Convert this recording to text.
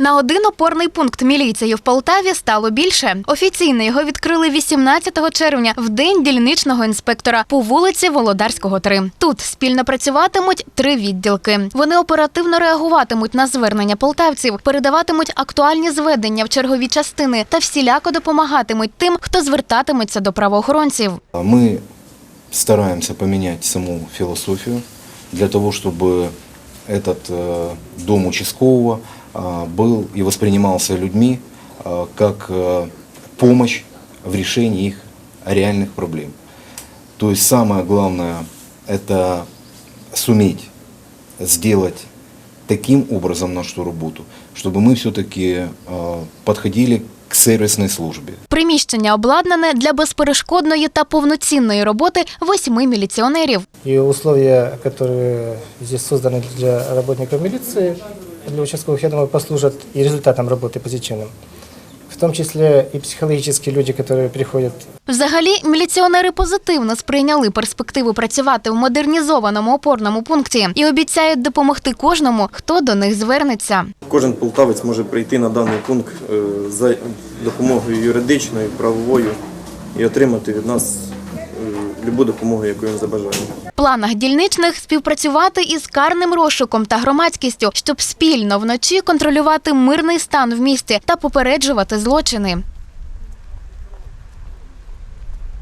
На один опорний пункт міліції в Полтаві стало більше. Офіційно його відкрили 18 червня, в день дільничного інспектора по вулиці Володарського 3. Тут спільно працюватимуть три відділки. Вони оперативно реагуватимуть на звернення полтавців, передаватимуть актуальні зведення в чергові частини та всіляко допомагатимуть тим, хто звертатиметься до правоохоронців. Мы стараемся поменять саму философию для того, чтобы этот э, дом участкового э, был и воспринимался людьми э, как э, помощь в решении их реальных проблем. То есть самое главное – это суметь сделать таким образом нашу работу, чтобы мы все-таки э, подходили к сервисной службе. Приміщення обладнане для безперешкодної та повноцінної роботи восьми міліціонерів. И условия, которые здесь созданы для работников милиции, для участковых, я думаю, послужат и результатом работы позитивным. В том числе и психологические люди, которые приходят Взагалі, міліціонери позитивно сприйняли перспективу працювати в модернізованому опорному пункті і обіцяють допомогти кожному, хто до них звернеться. Кожен полтавець може прийти на даний пункт е, за допомогою юридичною, правовою і отримати від нас е, любу допомогу, яку він забажає. В планах дільничних співпрацювати із карним розшуком та громадськістю, щоб спільно вночі контролювати мирний стан в місті та попереджувати злочини.